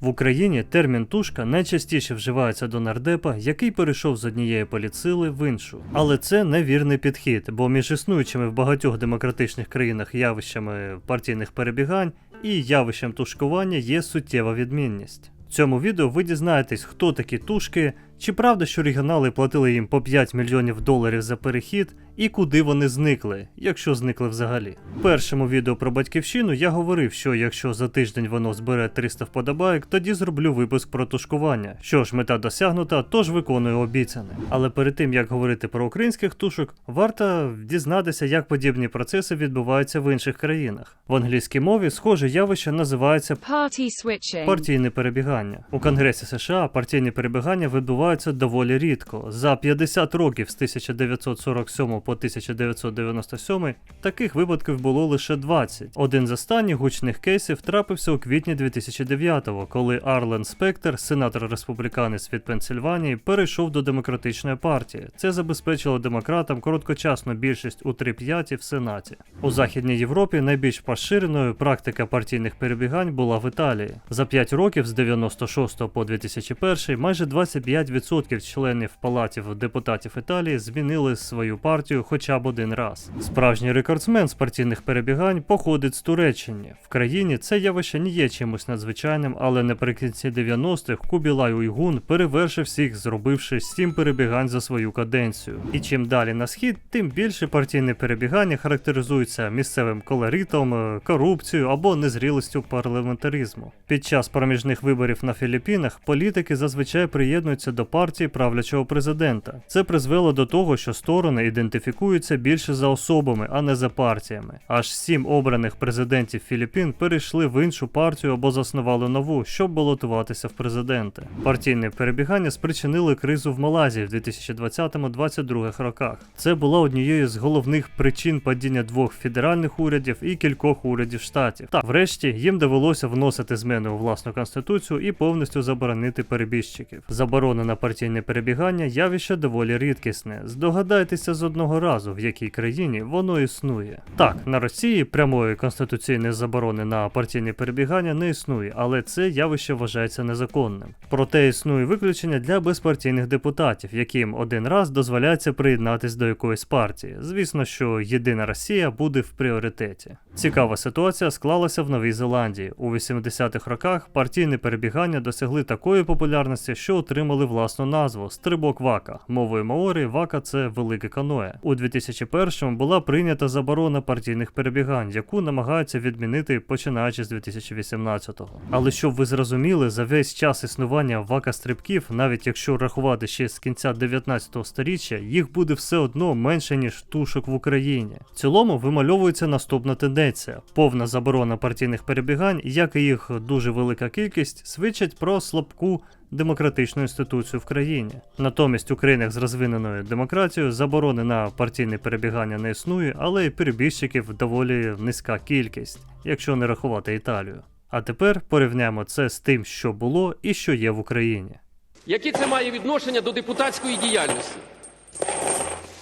В Україні термін тушка найчастіше вживається до нардепа, який перейшов з однієї політсили в іншу. Але це невірний підхід, бо між існуючими в багатьох демократичних країнах явищами партійних перебігань і явищем тушкування є суттєва відмінність. В цьому відео ви дізнаєтесь, хто такі тушки, чи правда, що регіонали платили їм по 5 мільйонів доларів за перехід, і куди вони зникли, якщо зникли взагалі. В першому відео про батьківщину я говорив, що якщо за тиждень воно збере 300 вподобайок, тоді зроблю випуск про тушкування. Що ж, мета досягнута, тож виконую обіцяне. Але перед тим як говорити про українських тушок, варто дізнатися, як подібні процеси відбуваються в інших країнах. В англійській мові схоже явище називається Party switching. Партійне перебігання у Конгресі США партійні перебігання відбуваються доволі рідко. За 50 років з 1947 по 1997 таких випадків було лише 20. Один з останніх гучних кейсів трапився у квітні 2009-го, коли Арлен Спектер, сенатор республіканець від Пенсильванії, перейшов до демократичної партії. Це забезпечило демократам короткочасну більшість у 3 п'яті в Сенаті. У Західній Європі найбільш поширеною практика партійних перебігань була в Італії. За 5 років з 96 по 2001 майже 25% членів палатів депутатів Італії змінили свою партію хоча б один раз. Справжній рекордсмен з партійних перебігань походить з Туреччини. В країні це явище не є чимось надзвичайним, але наприкінці 90-х Кубілай Уйгун перевершив всіх, зробивши 7 перебігань за свою каденцію. І чим далі на схід, тим більше партійне перебігання характеризується місцевим колоритом, е, корупцією або незрілостю парламентаризму. Під час проміжних виборів на Філіппінах політики зазвичай приєднуються до партії правлячого президента. Це призвело до того, що сторони ідентифікуються більше за особами, а не за партіями. Аж сім обраних президентів Філіппін перейшли в іншу партію або заснували нову, щоб балотуватися в президенти. Партійне перебігання спричинили кризу в Малайзії в 2020-2022 роках. Це була однією з головних причин падіння двох федеральних урядів і кількох урядів штатів. Та врешті їм довелося вносити зміни у власну конституцію і повністю заборонити перебіжчиків. Заборона на партійне перебігання явище доволі рідкісне. Здогадайтеся з одного разу, в якій країні воно існує. Так, на Росії прямої конституційної заборони на партійне перебігання не існує, але це явище вважається незаконним. Проте існує виключення для безпартійних депутатів, яким один раз дозволяється приєднатись до якоїсь партії. Звісно, що єдина Росія буде в пріоритеті. Цікава ситуація склалася в Новій Зеландії. У 80-х роках партійне перебігання досягли такої популярності, що отримали власну назву стрибок вака. Мовою маорі вака це велике каное. У 2001-му була прийнята заборона партійних перебігань, яку намагаються відмінити починаючи з 2018-го. Але щоб ви зрозуміли, за весь час існування вака стрибків, навіть якщо рахувати ще з кінця 19 століття, їх буде все одно менше ніж тушок в Україні. В цілому вимальовується наступна тенденція: повна заборона партійних перебігань, як і їх дуже велика кількість, свідчать про слабку. Демократичну інституцію в країні. Натомість у країнах з розвиненою демократією заборони на партійне перебігання не існує, але і перебіжчиків доволі низька кількість, якщо не рахувати Італію. А тепер порівняємо це з тим, що було і що є в Україні. Яке це має відношення до депутатської діяльності?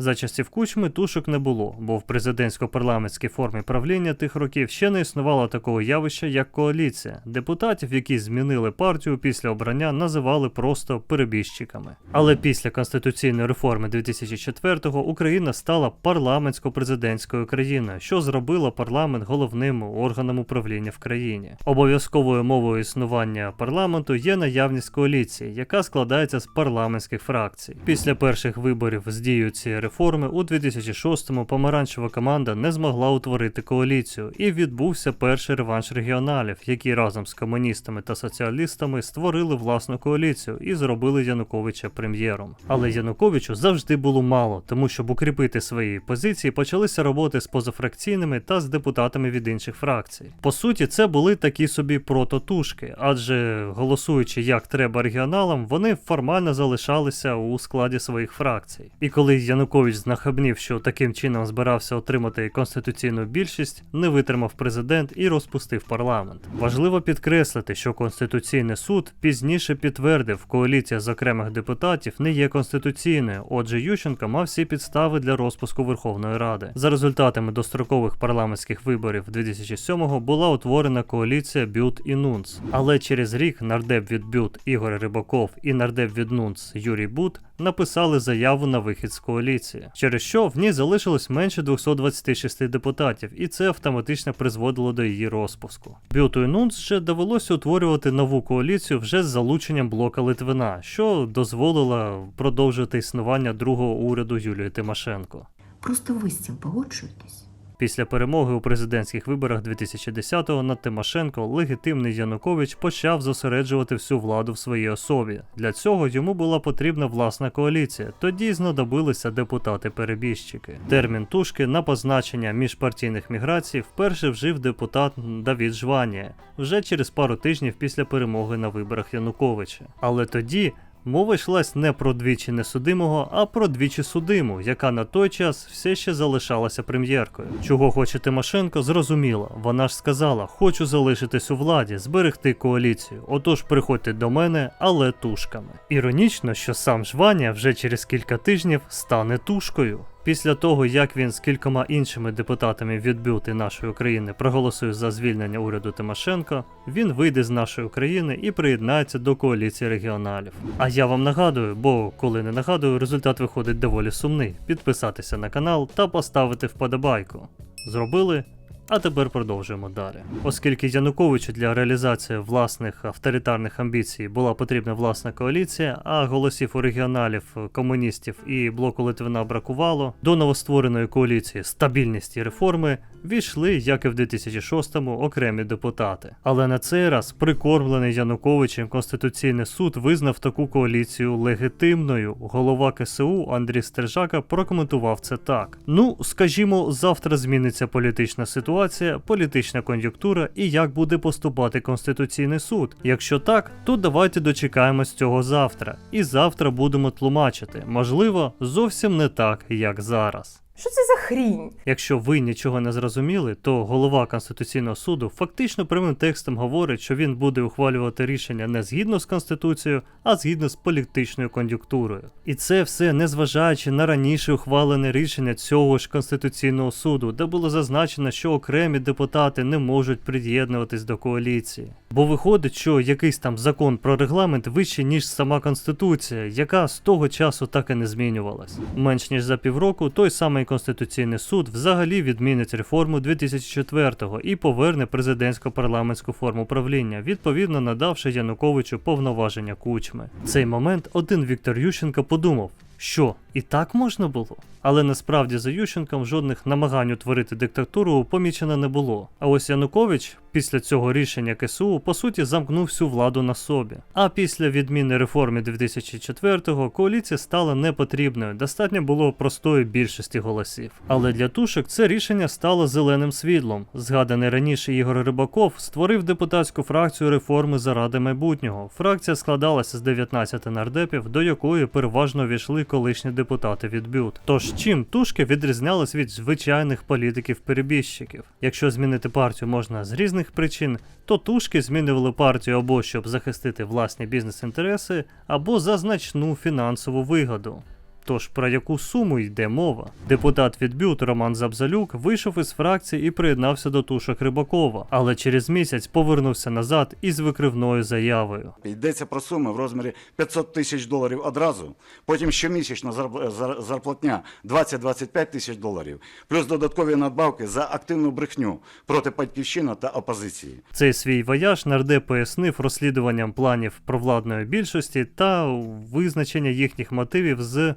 За часів кучми тушок не було, бо в президентсько-парламентській формі правління тих років ще не існувало такого явища, як коаліція. Депутатів, які змінили партію після обрання, називали просто перебіжчиками. Але після конституційної реформи 2004-го Україна стала парламентсько-президентською країною, що зробило парламент головним органом управління в країні. Обов'язковою мовою існування парламенту є наявність коаліції, яка складається з парламентських фракцій. Після перших виборів з дією цієї реформи у 2006-му помаранчева команда не змогла утворити коаліцію, і відбувся перший реванш регіоналів, які разом з комуністами та соціалістами створили власну коаліцію і зробили Януковича прем'єром. Але Януковичу завжди було мало, тому щоб укріпити свої позиції, почалися роботи з позафракційними та з депутатами від інших фракцій. По суті, це були такі собі прототушки, адже голосуючи як треба регіоналам, вони формально залишалися у складі своїх фракцій. І коли Янукович Янукович знахабнів, що таким чином збирався отримати конституційну більшість, не витримав президент і розпустив парламент. Важливо підкреслити, що Конституційний суд пізніше підтвердив, коаліція з окремих депутатів не є конституційною. Отже, Ющенко мав всі підстави для розпуску Верховної Ради. За результатами дострокових парламентських виборів 2007-го була утворена коаліція Бют і Нунц. Але через рік нардеп від Бют Ігор Рибаков і нардеп від Нунц Юрій Бут написали заяву на вихід з коаліції, через що в ній залишилось менше 226 депутатів, і це автоматично призводило до її розпуску. Бюту і Нунц ще довелося утворювати нову коаліцію вже з залученням блока Литвина, що дозволило продовжити існування другого уряду Юлії Тимошенко. Просто ви з цим погоджуєтесь? Після перемоги у президентських виборах 2010-го над Тимошенко легітимний Янукович почав зосереджувати всю владу в своїй особі. Для цього йому була потрібна власна коаліція. Тоді знадобилися депутати-перебіжчики. Термін тушки на позначення міжпартійних міграцій вперше вжив депутат Давід Жванія вже через пару тижнів після перемоги на виборах Януковича. Але тоді. Мова йшлась не про двічі несудимого, а про двічі судиму, яка на той час все ще залишалася прем'єркою. Чого хоче Тимошенко, зрозуміло. Вона ж сказала: хочу залишитись у владі, зберегти коаліцію. Отож, приходьте до мене, але тушками. Іронічно, що сам Жваня вже через кілька тижнів стане тушкою. Після того, як він з кількома іншими депутатами від бюти нашої України проголосує за звільнення уряду Тимошенко, він вийде з нашої України і приєднається до коаліції регіоналів. А я вам нагадую, бо коли не нагадую, результат виходить доволі сумний. Підписатися на канал та поставити вподобайку. Зробили? А тепер продовжуємо далі. Оскільки Януковичу для реалізації власних авторитарних амбіцій була потрібна власна коаліція, а голосів у регіоналів, комуністів і блоку Литвина бракувало, до новоствореної коаліції стабільність і реформи війшли, як і в 2006-му, окремі депутати. Але на цей раз прикормлений Януковичем Конституційний суд визнав таку коаліцію легітимною. Голова КСУ Андрій Стержака прокоментував це так: ну, скажімо, завтра зміниться політична ситуація, політична кон'юнктура і як буде поступати Конституційний суд. Якщо так, то давайте дочекаємось цього завтра. І завтра будемо тлумачити. Можливо, зовсім не так, як зараз. Що це за хрінь? Якщо ви нічого не зрозуміли, то голова Конституційного суду фактично прямим текстом говорить, що він буде ухвалювати рішення не згідно з Конституцією, а згідно з політичною кон'юнктурою. І це все незважаючи на раніше ухвалене рішення цього ж Конституційного суду, де було зазначено, що окремі депутати не можуть приєднуватись до коаліції. Бо виходить, що якийсь там закон про регламент вищий, ніж сама Конституція, яка з того часу так і не змінювалась. Менш ніж за півроку той самий Конституційний суд взагалі відмінить реформу 2004-го і поверне президентсько-парламентську форму правління, відповідно надавши Януковичу повноваження кучми. Цей момент один Віктор Ющенко подумав. Що, і так можна було? Але насправді за Ющенком жодних намагань утворити диктатуру помічено не було. А ось Янукович після цього рішення КСУ по суті замкнув всю владу на собі. А після відміни реформи 2004-го коаліція стала непотрібною, достатньо було простої більшості голосів. Але для тушок це рішення стало зеленим світлом. Згаданий раніше Ігор Рибаков створив депутатську фракцію реформи заради майбутнього. Фракція складалася з 19 нардепів, до якої переважно війшли колишні депутати від бют. Тож чим тушки відрізнялись від звичайних політиків-перебіжчиків? Якщо змінити партію можна з різних причин, то тушки змінювали партію або щоб захистити власні бізнес-інтереси, або за значну фінансову вигоду. Тож про яку суму йде мова? Депутат від Бют Роман Забзалюк вийшов із фракції і приєднався до тушок Рибакова, але через місяць повернувся назад із викривною заявою. Йдеться про суми в розмірі 500 тисяч доларів одразу, потім щомісячна зарп- зарплатня 20-25 тисяч доларів, плюс додаткові надбавки за активну брехню проти батьківщини та опозиції. Цей свій вояж нардеп пояснив розслідуванням планів провладної більшості та визначення їхніх мотивів з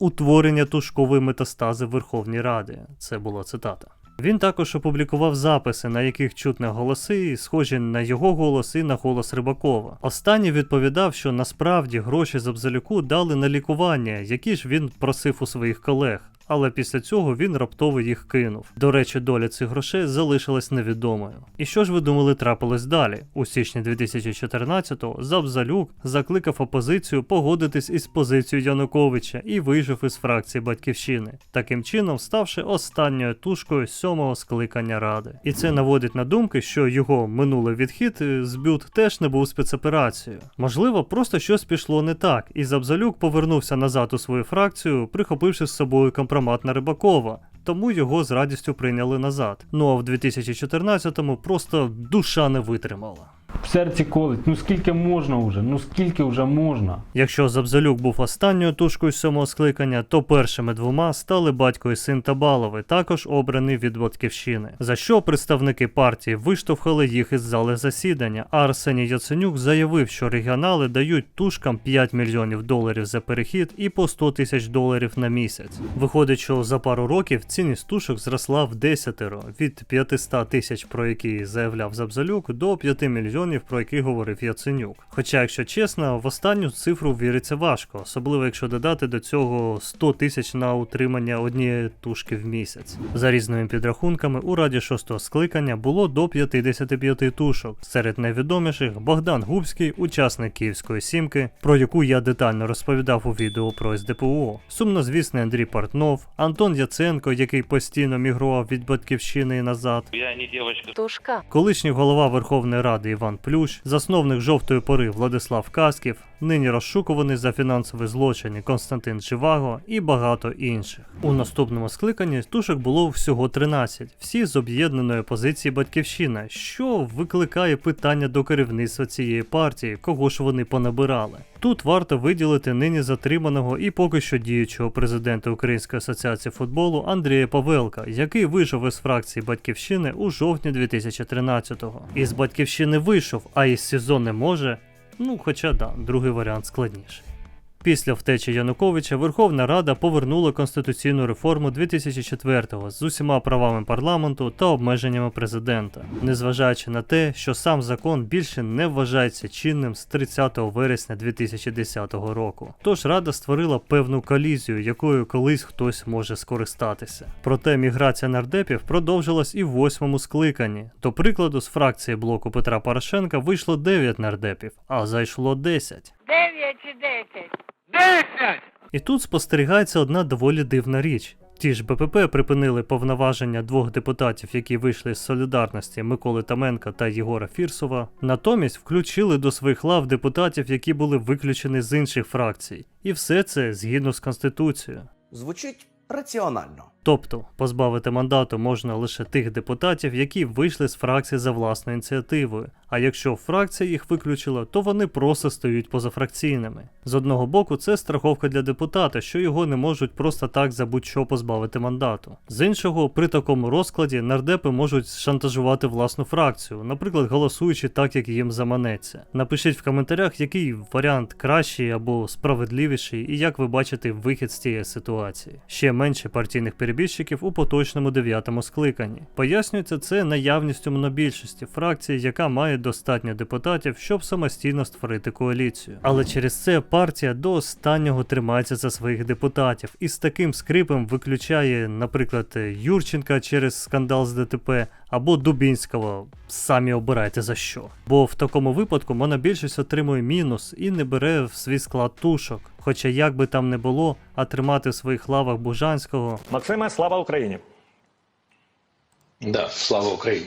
утворення тушкової метастази Верховній Ради. Це була цитата. Він також опублікував записи, на яких чутне голоси, схожі на його голос і на голос Рибакова. Останній відповідав, що насправді гроші Забзалюку дали на лікування, які ж він просив у своїх колег. Але після цього він раптово їх кинув. До речі, доля цих грошей залишилась невідомою. І що ж ви думали трапилось далі? У січні 2014-го Забзалюк закликав опозицію погодитись із позицією Януковича і вийшов із фракції Батьківщини, таким чином ставши останньою тушкою сьомого скликання ради. І це наводить на думки, що його минулий відхід е, з бют теж не був спецоперацією. Можливо, просто щось пішло не так, і Забзалюк повернувся назад у свою фракцію, прихопивши з собою компромат на Рибакова. Тому його з радістю прийняли назад. Ну а в 2014-му просто душа не витримала. В серці колить. Ну скільки можна вже? Ну скільки вже можна? Якщо Забзалюк був останньою тушкою сьомого скликання, то першими двома стали батько і син Табалови, також обраний від батьківщини. За що представники партії виштовхали їх із зали засідання. А Арсеній Яценюк заявив, що регіонали дають тушкам 5 мільйонів доларів за перехід і по 100 тисяч доларів на місяць. Виходить, що за пару років цінність тушок зросла в десятеро від 500 тисяч, про які заявляв Забзалюк, до 5 мільйонів, про які говорив Яценюк. Хоча, якщо чесно, в останню цифру віриться важко, особливо якщо додати до цього 100 тисяч на утримання однієї тушки в місяць. За різними підрахунками, у раді шостого скликання було до 55 тушок. Серед найвідоміших Богдан Губський, учасник Київської сімки, про яку я детально розповідав у відео про СДПУ, сумнозвісний Андрій Портнов, Антон Яценко, який постійно мігрував від батьківщини і назад, Я не девочка. Тушка. Колишній голова Верховної Ради Іван Плющ, засновник жовтої пори Владислав Касків, нині розшукуваний за фінансові злочини Константин Живаго і багато інших. У наступному скликанні тушок було всього 13, всі з об'єднаної позиції Батьківщина, що викликає питання до керівництва цієї партії, кого ж вони понабирали. Тут варто виділити нині затриманого і поки що діючого президента Української асоціації футболу Андрія Павелка, який вийшов із фракції Батьківщини у жовтні 2013-го. Із Батьківщини вийшов, а із СІЗО не може. Ну, хоча да, другий варіант складніший. Після втечі Януковича Верховна Рада повернула конституційну реформу 2004-го з усіма правами парламенту та обмеженнями президента, незважаючи на те, що сам закон більше не вважається чинним з 30 вересня 2010 року. Тож Рада створила певну колізію, якою колись хтось може скористатися. Проте міграція нардепів продовжилась і в восьмому скликанні. До прикладу, з фракції блоку Петра Порошенка вийшло 9 нардепів, а зайшло 10. Дев'ять чи десять? І тут спостерігається одна доволі дивна річ. Ті ж БПП припинили повноваження двох депутатів, які вийшли з солідарності Миколи Таменка та Єгора Фірсова. Натомість включили до своїх лав депутатів, які були виключені з інших фракцій. І все це згідно з конституцією. Звучить раціонально. Тобто позбавити мандату можна лише тих депутатів, які вийшли з фракції за власною ініціативою. А якщо фракція їх виключила, то вони просто стають позафракційними. З одного боку, це страховка для депутата, що його не можуть просто так за будь-що позбавити мандату. З іншого, при такому розкладі нардепи можуть шантажувати власну фракцію, наприклад, голосуючи так, як їм заманеться. Напишіть в коментарях, який варіант кращий або справедливіший, і як ви бачите вихід з цієї ситуації. Ще менше партійних перебіжчиків у поточному дев'ятому скликанні. Пояснюється це наявністю монобільшості фракції, яка має достатньо депутатів, щоб самостійно створити коаліцію. Але через це партія до останнього тримається за своїх депутатів і з таким скрипом виключає, наприклад, Юрченка через скандал з ДТП або Дубінського. Самі обирайте за що. Бо в такому випадку монобільшість отримує мінус і не бере в свій склад тушок. Хоча як би там не було, а тримати в своїх лавах Бужанського Максиме, слава Україні! Да, слава Україні.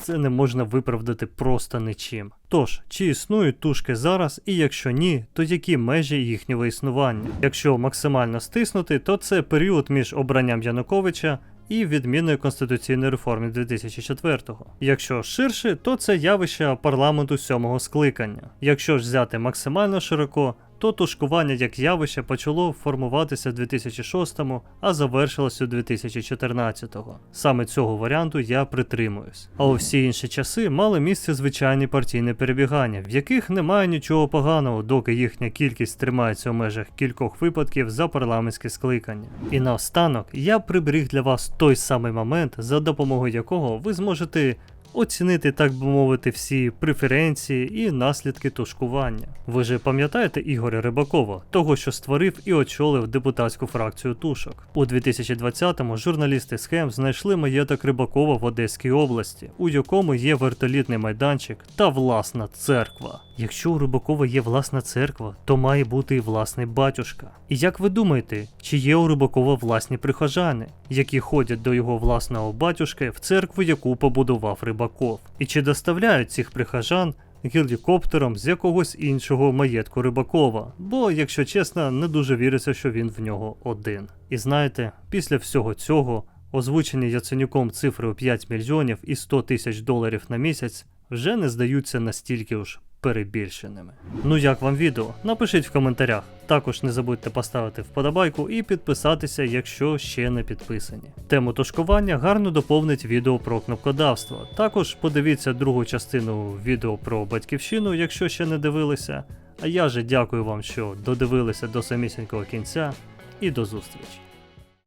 це не можна виправдати просто нічим. Тож, чи існують тушки зараз, і якщо ні, то які межі їхнього існування? Якщо максимально стиснути, то це період між обранням Януковича і відміною конституційної реформи 2004-го. Якщо ширше, то це явище парламенту сьомого скликання. Якщо ж взяти максимально широко, то тушкування як явище почало формуватися в 2006-му, а завершилось у 2014-го. Саме цього варіанту я притримуюсь. А у всі інші часи мали місце звичайні партійні перебігання, в яких немає нічого поганого, доки їхня кількість тримається у межах кількох випадків за парламентське скликання. І наостанок я приберіг для вас той самий момент, за допомогою якого ви зможете оцінити, так би мовити, всі преференції і наслідки тушкування. Ви же пам'ятаєте Ігоря Рибакова, того, що створив і очолив депутатську фракцію тушок. У 2020-му журналісти схем знайшли маєток Рибакова в Одеській області, у якому є вертолітний майданчик та власна церква. Якщо у Рибакова є власна церква, то має бути і власний батюшка. І як ви думаєте, чи є у Рибакова власні прихожани, які ходять до його власного батюшки в церкву, яку побудував Рибаков? І чи доставляють цих прихожан гелікоптером з якогось іншого маєтку Рибакова? Бо, якщо чесно, не дуже віриться, що він в нього один. І знаєте, після всього цього озвучені Яценюком цифри у 5 мільйонів і 100 тисяч доларів на місяць вже не здаються настільки уж перебільшеними. Ну як вам відео? Напишіть в коментарях. Також не забудьте поставити вподобайку і підписатися, якщо ще не підписані. Тему тушкування гарно доповнить відео про кнопкодавство. Також подивіться другу частину відео про батьківщину, якщо ще не дивилися. А я же дякую вам, що додивилися до самісінького кінця, і до зустрічі.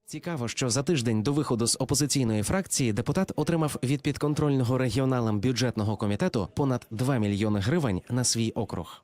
Цікаво, що за тиждень до виходу з опозиційної фракції депутат отримав від підконтрольного регіоналам бюджетного комітету понад 2 мільйони гривень на свій округ.